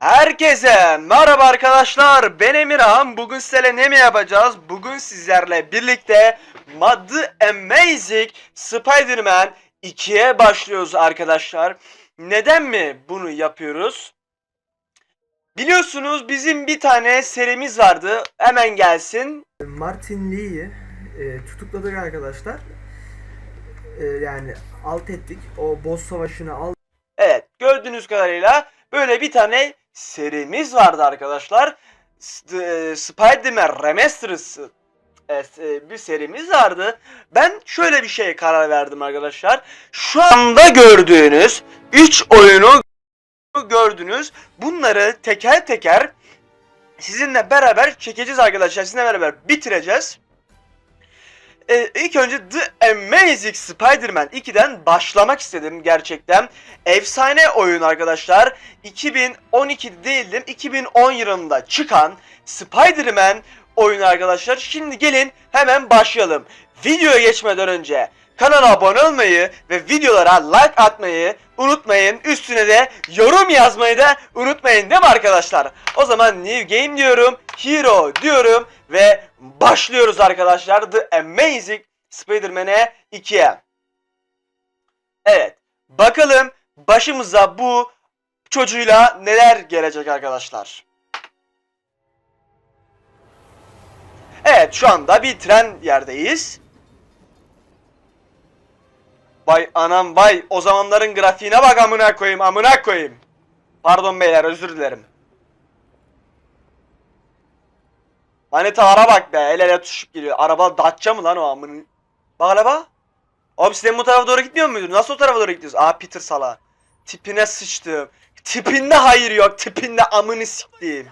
Herkese merhaba arkadaşlar. Ben Emirhan bugün sizlerle ne mi yapacağız? Bugün sizlerle birlikte Maddı Amazing Spider-Man 2'ye başlıyoruz arkadaşlar. Neden mi bunu yapıyoruz? Biliyorsunuz bizim bir tane serimiz vardı. Hemen gelsin. Martin Lee'yi e, tutukladık arkadaşlar. E, yani alt ettik. O boss savaşını al Evet gördüğünüz kadarıyla böyle bir tane serimiz vardı arkadaşlar. E, Spider-Man Remastered e, e, bir serimiz vardı. Ben şöyle bir şeye karar verdim arkadaşlar. Şu anda gördüğünüz 3 oyunu gördünüz. Bunları teker teker sizinle beraber çekeceğiz arkadaşlar. Sizinle beraber bitireceğiz. Ee, ilk önce The Amazing Spider-Man 2'den başlamak istedim gerçekten. Efsane oyun arkadaşlar. 2012 değildim. 2010 yılında çıkan Spider-Man oyunu arkadaşlar. Şimdi gelin hemen başlayalım. Videoya geçmeden önce kanala abone olmayı ve videolara like atmayı unutmayın. Üstüne de yorum yazmayı da unutmayın değil mi arkadaşlar? O zaman New Game diyorum, Hero diyorum ve başlıyoruz arkadaşlar The Amazing Spider-Man'e 2'ye. Evet. Bakalım başımıza bu çocuğuyla neler gelecek arkadaşlar. Evet şu anda bir tren yerdeyiz. Vay anam vay o zamanların grafiğine bak amına koyayım amına koyayım. Pardon beyler özür dilerim. Manitalara bak be el ele tutuşup geliyor. Araba Dacia mı lan o amının? Bak araba. Abi sen bu tarafa doğru gitmiyor muydun? Nasıl o tarafa doğru gidiyorsun? Aa Peter sala. Tipine sıçtım. Tipinde hayır yok. Tipinde amını siktiğim.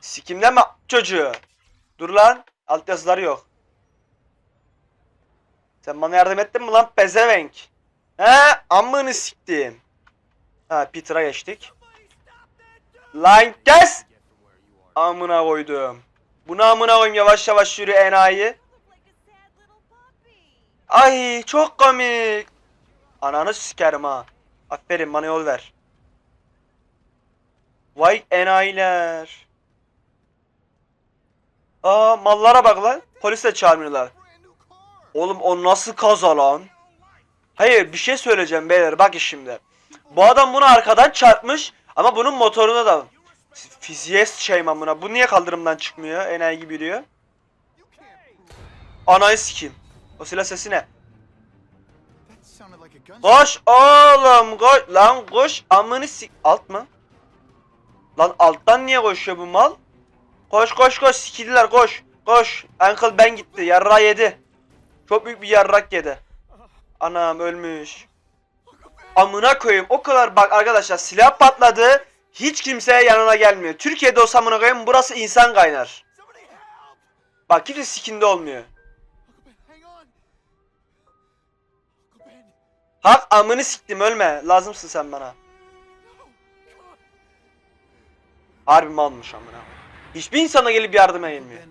Sikimden mi çocuğu? Dur lan. Alt yazıları yok. Sen bana yardım ettin mi lan pezevenk? He amını siktim. Ha Peter'a geçtik. Lan kes! Amına koydum. Bunu amına koyayım yavaş yavaş yürü enayi. Ay çok komik. Ananı sikerim ha. Aferin bana yol ver. Vay enayiler. Aa mallara bak lan. Polis de çağırmıyorlar. Oğlum o nasıl kaza lan? Hayır bir şey söyleyeceğim beyler bak şimdi. Bu adam bunu arkadan çarpmış ama bunun motoruna da fiziğe şey buna. Bu niye kaldırımdan çıkmıyor? Enayi gibi yürüyor. Anayı sikeyim. O silah sesi ne? Koş oğlum koş. Lan koş amını sik. Alt mı? Lan alttan niye koşuyor bu mal? Koş koş koş sikildiler koş. Koş. Uncle ben gitti. Yarra yedi. Çok büyük bir yarrak yedi. Anam ölmüş. Amına koyayım. O kadar bak arkadaşlar silah patladı. Hiç kimse yanına gelmiyor. Türkiye'de olsa amına koyayım burası insan kaynar. Bak kimse sikinde olmuyor. Hak amını siktim ölme. Lazımsın sen bana. Harbi malmış amına. Hiçbir insana gelip yardıma gelmiyor.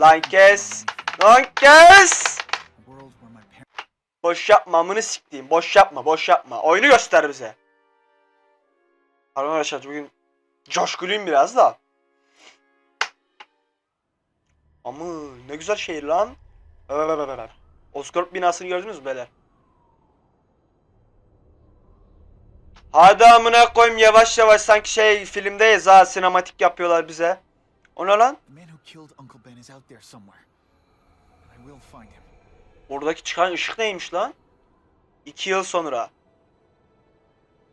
Lan kes. Lan kes. Boş yapma amını siktiğim. Boş yapma boş yapma. Oyunu göster bize. Arkadaşlar bugün coşkuluyum biraz da. Ama ne güzel şehir lan. Oscorp binasını gördünüz mü beyler? Hadi amına koyayım yavaş yavaş sanki şey filmdeyiz ha sinematik yapıyorlar bize. O ne lan? Oradaki çıkan ışık neymiş lan? İki yıl sonra.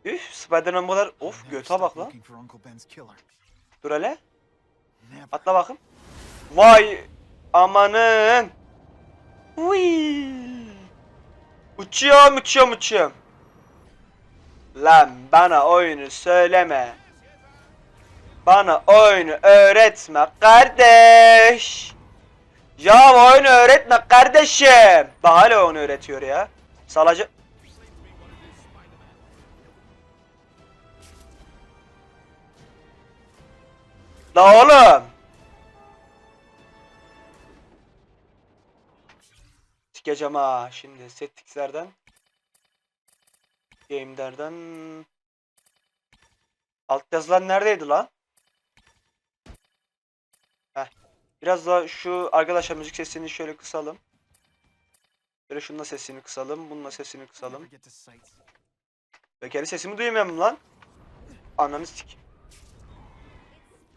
Üf Spider-Man kadar... Of göte bak lan. Dur hele. Atla bakın. Vay amanın. Uy. Uçuyorum uçuyorum uçuyorum. Lan bana oyunu söyleme. Bana oyunu öğretme kardeş. Ya oyunu öğretme kardeşim. Bak hala onu öğretiyor ya. Salacı. La oğlum. Sikeceğim ha şimdi settikslerden. Game'lerden alt yazılar neredeydi lan? Heh. Biraz daha şu arkadaşlar müzik sesini şöyle kısalım. Böyle şununla sesini kısalım. Bununla sesini kısalım. Ben kendi sesimi duymuyorum lan. Ananı sik.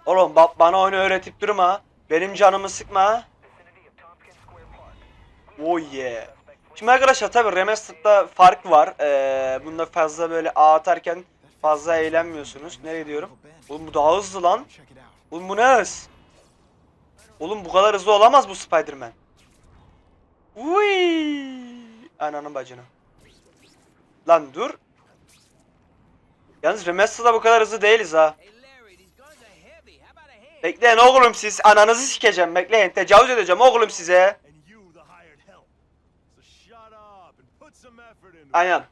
Oğlum bak bana oyunu öğretip durma. Benim canımı sıkma. Oh yeah. Şimdi arkadaşlar tabi Remastered'da fark var. Ee, bunda fazla böyle ağ atarken fazla eğlenmiyorsunuz. Nereye diyorum? Oğlum bu daha hızlı lan. Oğlum bu ne hız? Oğlum bu kadar hızlı olamaz bu Spider-Man. Uy! Ananın bacını. Lan dur. Yalnız Remaster'da bu kadar hızlı değiliz ha. Bekleyin oğlum siz. Ananızı sikeceğim. Bekleyin. Tecavüz edeceğim oğlum size. Him.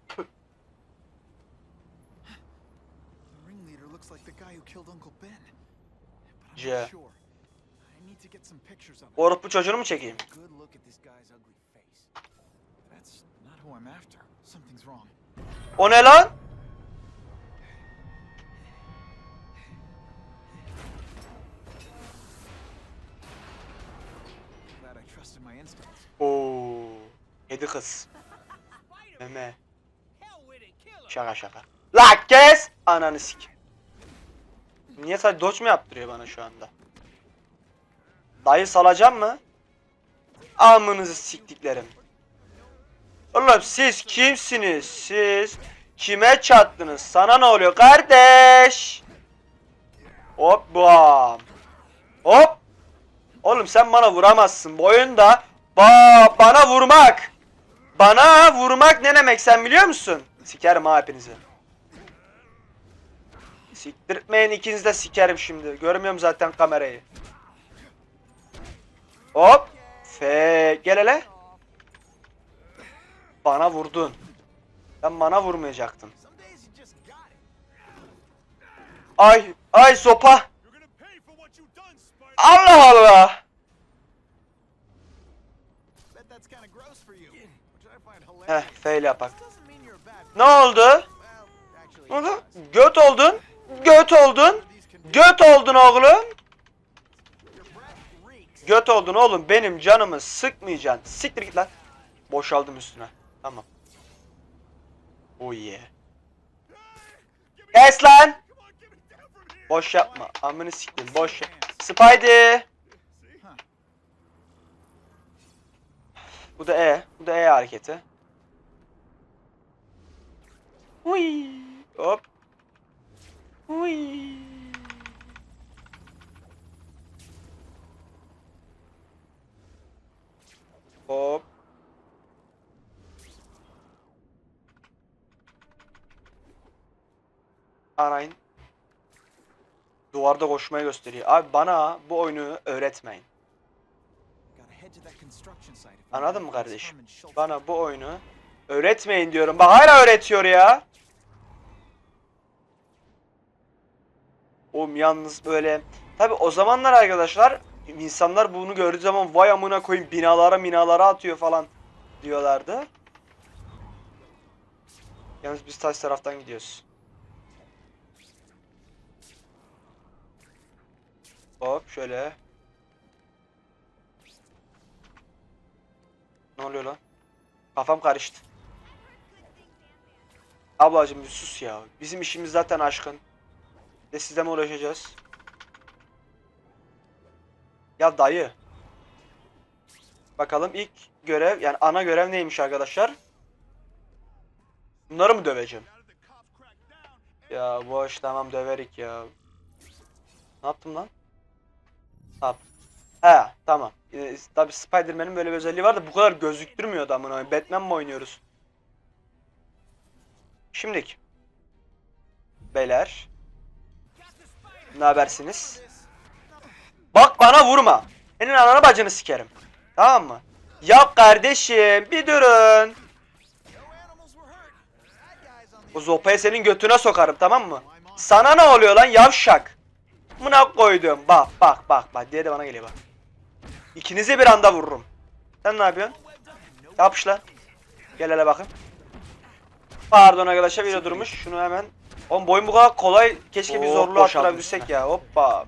Orup bu çocuğunu mu çekeyim? O ne lan? Oo. Kedi kız. Meme. Şaka şaka. La kes! Ananı sik. Niye sadece dodge mu yaptırıyor bana şu anda? Dayı salacağım mı? Amınızı siktiklerim. Oğlum siz kimsiniz? Siz kime çattınız? Sana ne oluyor kardeş? Hop bam. Hop. Oğlum sen bana vuramazsın. Bu oyunda ba bana vurmak. Bana vurmak ne demek sen biliyor musun? Sikerim ha hepinizi. Siktirtmeyin ikiniz de sikerim şimdi. Görmüyorum zaten kamerayı. Hop. Fe gel hele. Bana vurdun. Sen bana vurmayacaktın. Ay ay sopa. You're gonna pay for what you done, Spider. Allah Allah. Bet that's kind of gross for you. Which I find Heh feyle yapak. Ne oldu? Ne oldu? Göt oldun. Göt oldun. Göt oldun oğlum. Göt oldun oğlum. Benim canımı sıkmayacaksın. Siktir git lan. Boşaldım üstüne. Tamam. Oh yeah. Kes lan. Boş yapma. Amını siktim. Boş yap. Spidey. Bu da E. Bu da E hareketi. Huy. Hop. Huy. Hop. Arayın. Duvarda koşmayı gösteriyor. Abi bana bu oyunu öğretmeyin. Anladın mı kardeşim? Bana bu oyunu öğretmeyin diyorum. Bak hala öğretiyor ya. Oğlum yalnız böyle tabi o zamanlar arkadaşlar insanlar bunu gördüğü zaman vay amına koyayım binalara minalara atıyor falan diyorlardı. Yalnız biz taş taraftan gidiyoruz. Hop şöyle. Ne oluyor lan? Kafam karıştı. Ablacım bir sus ya. Bizim işimiz zaten aşkın. De sizle mi uğraşacağız? Ya dayı. Bakalım ilk görev yani ana görev neymiş arkadaşlar? Bunları mı döveceğim? Ya boş tamam döverik ya. Ne yaptım lan? Tap. He tamam. Ee, tabi Spider-Man'in böyle bir özelliği var da bu kadar gözüktürmüyordu amına. Batman mi oynuyoruz? Şimdilik. Beyler. Ne habersiniz? Bak bana vurma. Senin ananı bacını sikerim. Tamam mı? Ya kardeşim bir durun. O zopayı senin götüne sokarım tamam mı? Sana ne oluyor lan yavşak? Mına koydum. Bak bak bak bak diye de bana geliyor bak. İkinizi bir anda vururum. Sen ne yapıyorsun? Yapış lan. Gel hele bakın. Pardon arkadaşlar video durmuş. Şunu hemen. Oğlum boyun bu kadar kolay. Keşke bir Oo, zorluğu attırabilsek ya. Hoppa.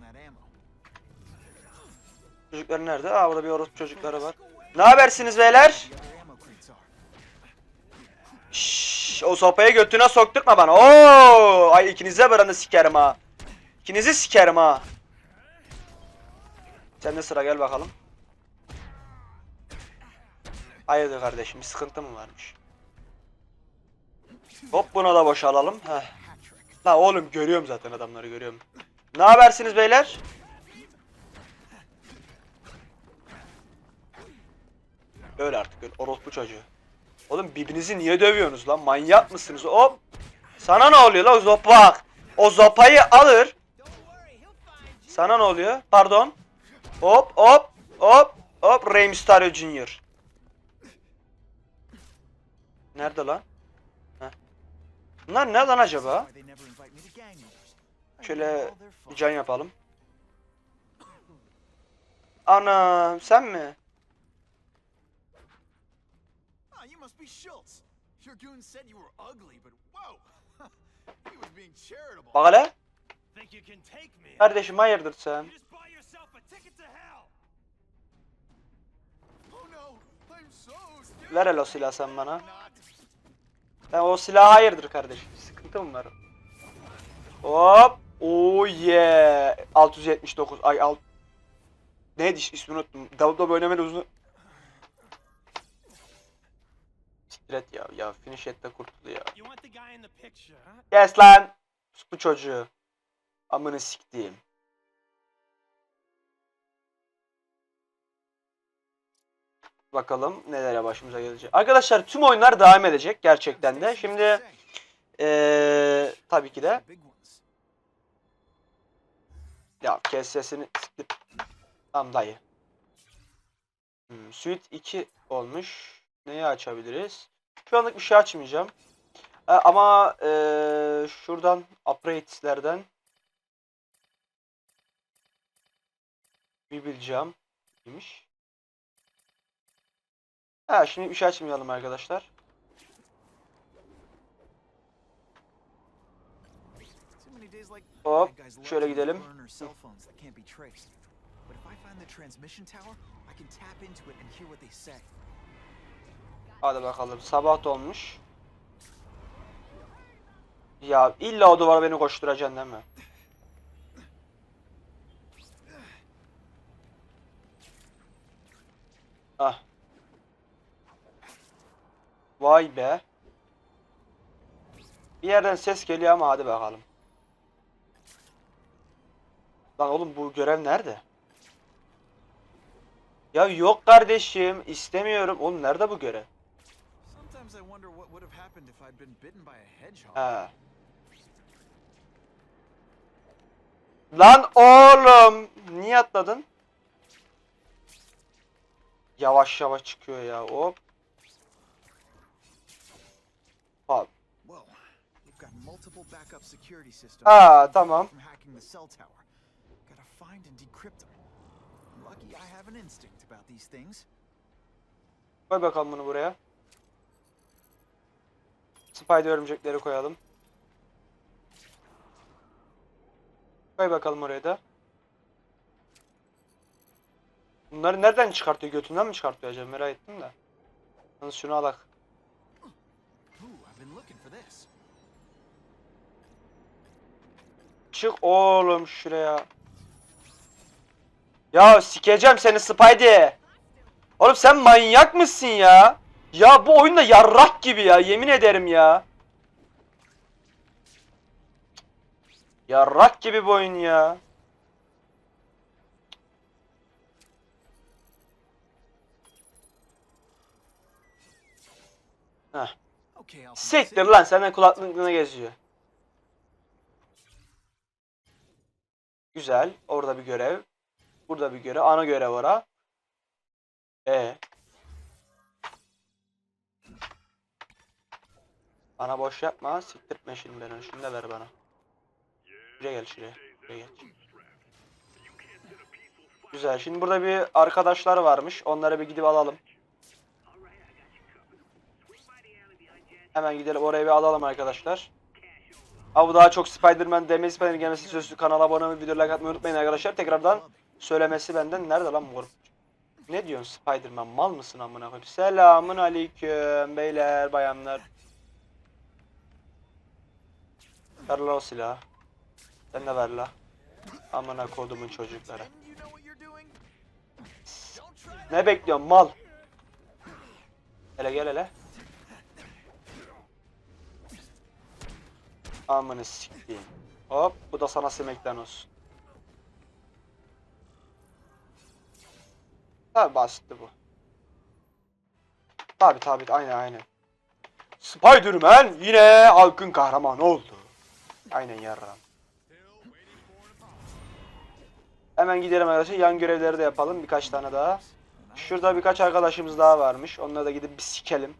Çocuklar nerede? Aa burada bir orospu çocukları var. Ne habersiniz beyler? Şşş, o sopayı götüne sokturtma bana. Oo! Ay ikinize buranı sikerim ha. İkinizi sikerim ha. Sen de sıra gel bakalım. Hayırdır kardeşim bir sıkıntı mı varmış? Hop buna da boşalalım. Heh. La oğlum görüyorum zaten adamları görüyorum. Ne habersiniz beyler? Öyle artık öyle orospu çocuğu. Oğlum birbirinizi niye dövüyorsunuz lan? Manyak mısınız? Hop. Sana ne oluyor lan o zopak? O zopayı alır. Sana ne oluyor? Pardon. Hop hop hop hop Rey Mysterio Jr. Nerede lan? Gang meetings. I Şöyle bir can yapalım. Ana sen mi? Ah, you must be Schultz. Your goon said you were ugly, but whoa. he was being charitable. Bak hele. Kardeşim hayırdır sen? Oh. Ver hele o silahı sen bana. Ben o silah hayırdır kardeşim. Sıkıntı mı var? Hop. Oh yeah. 679. Ay alt. Neydi is- ismini unuttum. WWE oynamaya uzun. Siktir et ya. Ya finish et de kurtul ya. Kes lan. Bu çocuğu. Amını siktiğim. Bakalım nelere başımıza gelecek. Arkadaşlar tüm oyunlar devam edecek gerçekten de. Şimdi eee tabii ki de ya kes sesini siktir. Tamam dayı. Hmm, Suite 2 olmuş. Neyi açabiliriz? Şu anlık bir şey açmayacağım. E, ama eee, şuradan upgrade'lerden bir bileceğim. Neymiş? Ha şimdi bir şey açmayalım arkadaşlar. Hop, şöyle gidelim. Hadi bakalım. Sabah da olmuş. Ya illa o duvara beni koşturacaksın değil mi? Ah. Vay be. Bir yerden ses geliyor ama hadi bakalım. Lan oğlum bu görev nerede? Ya yok kardeşim istemiyorum. Oğlum nerede bu görev? Sometimes I wonder what would have happened if I'd been bitten by a hedgehog. He. Lan oğlum niye atladın? Yavaş yavaş çıkıyor ya. Hop. Whoa, we've backup security systems. Aa, tamam. From hacking the cell tower. Gotta find and decrypt them. Lucky I have an instinct about these things. Koy bakalım bunu buraya. Spider örümcekleri koyalım. Koy bakalım oraya da. Bunları nereden çıkartıyor? Götünden mi çıkartıyor acaba? Merak ettim de. Yalnız şunu alak. Çık oğlum şuraya. Ya sikeceğim seni Spidey. Oğlum sen manyak mısın ya? Ya bu oyunda yarrak gibi ya yemin ederim ya. Yarrak gibi bu oyun ya. Heh. Siktir lan senden kulaklığına geziyor. Güzel. Orada bir görev. Burada bir görev. Ana görev ora. E. Bana boş yapma. Siktirtme şimdi beni. Şunu da ver bana. Şuraya gel şuraya. Şuraya geç. Güzel. Şimdi burada bir arkadaşlar varmış. Onları bir gidip alalım. Hemen gidelim oraya bir alalım arkadaşlar. Ha bu daha çok Spider-Man demesi Spider gelmesi sözlü kanala abone olmayı video like atmayı unutmayın arkadaşlar. Tekrardan söylemesi benden nerede lan moruk? Ne diyorsun Spider-Man mal mısın amına koyayım? Selamun aleyküm beyler bayanlar. Ver la o silahı. Sen de ver la. Amına kodumun çocukları. Ne bekliyorsun mal? Hele gel hele. Amını siktiğim. Hop bu da sana simekten olsun. Tabi basitti bu. Tabi tabi aynen aynen. Spider-Man yine halkın kahramanı oldu. Aynen yarram. Hemen gidelim arkadaşlar. Yan görevleri de yapalım. Birkaç tane daha. Şurada birkaç arkadaşımız daha varmış. Onları da gidip bir sikelim.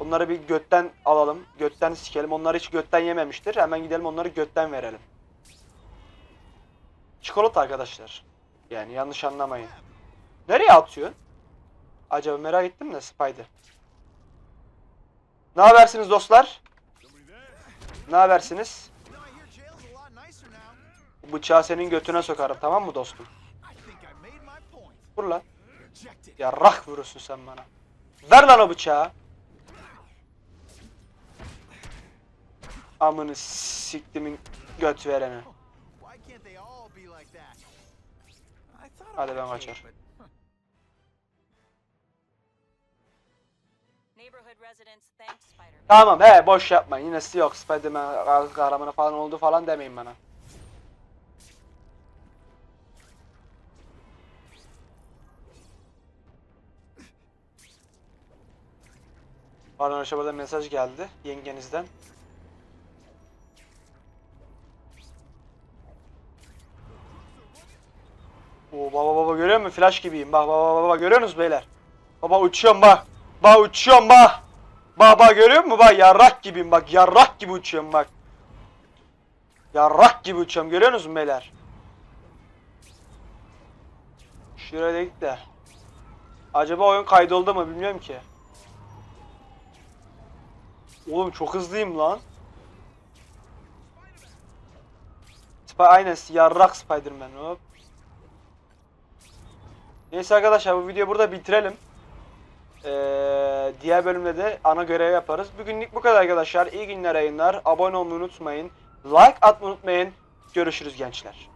Onları bir götten alalım. Götten sikelim. Onlar hiç götten yememiştir. Hemen gidelim onları götten verelim. Çikolata arkadaşlar. Yani yanlış anlamayın. Nereye atıyorsun? Acaba merak ettim de Spider. Ne habersiniz dostlar? Ne habersiniz? Bıçağı senin götüne sokarım tamam mı dostum? Vur lan. Rejected. Yarrak vurursun sen bana. Ver lan o bıçağı. Amını siktimin göt vereni. Hadi ben kaçar. Tamam he boş yapma. Yine yok. Spiderman kahramanı falan oldu falan demeyin bana. Pardon aşağıda mesaj geldi yengenizden. Baba baba görüyor musun? Flash gibiyim. Bak baba baba görüyorsunuz beyler. Baba uçuyorum bak. Bak uçuyorum bak. Bak bak görüyor musun? Bak yarrak gibiyim bak. Yarrak gibi uçuyorum bak. Yarrak gibi uçuyorum. Görüyorsunuz mu beyler? Şuraya da git de. Acaba oyun kaydoldu mu bilmiyorum ki. Oğlum çok hızlıyım lan. Sp aynen yarrak Spider-Man hop. Neyse arkadaşlar bu videoyu burada bitirelim. Ee, diğer bölümde de ana görev yaparız. Bugünlük bu kadar arkadaşlar. İyi günler yayınlar. Abone olmayı unutmayın. Like atmayı unutmayın. Görüşürüz gençler.